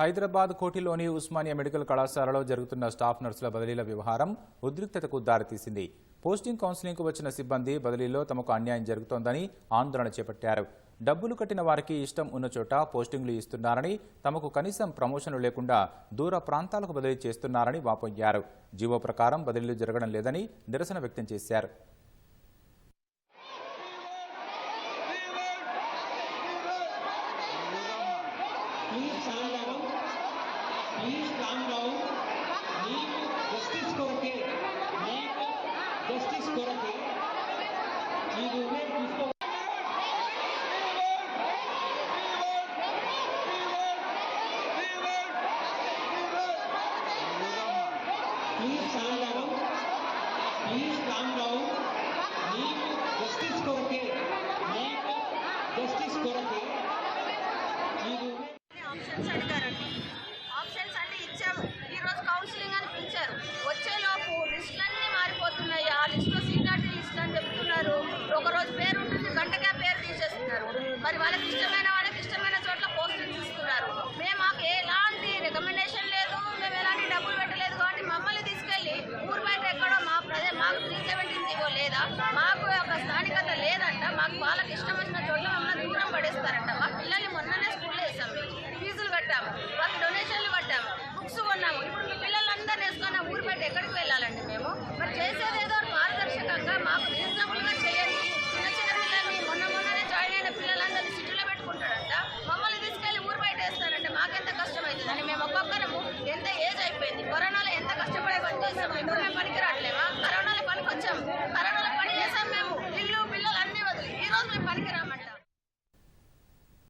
Hyderabad కోటిలోని Osmania medical కళాశాలలో జరుగుతున్న staff నర్సుల బదిలీల వ్యవహారం ఉద్రిక్తతకు దారితీసింది. పోస్టింగ్ కౌన్సిలింగ్కు వచ్చిన సిబ్బంది బదిలీలో తమకు అన్యాయం జరుగుతోందని ఆందోళన చేపట్టారు. డబ్బులు కట్టిన వారికి ఇష్టం ఉన్న చోట పోస్టింగ్లు ఇస్తున్నారని తమకు కనీసం ప్రమోషన్లు లేకుండా దూర ప్రాంతాలకు బదిలీ చేస్తున్నారని వాపోయారు. జీవో ప్రకారం బదిలీలు జరగడం లేదని నిరసన వ్యక్తం చేశారు. प्लीज़ काम प्लीज़ काम नीट जस्टिस जस्टिस లేదా? మాకు ఒక స్థానికత లేదంట. మాకు వాళ్ళకి ఇష్టం వచ్చిన చోట్ల మమ్మల్ని దూరం పడేస్తారంట. మా పిల్లల్ని మొన్ననే స్కూల్లో వేసాం. ఫీజులు కట్టాము.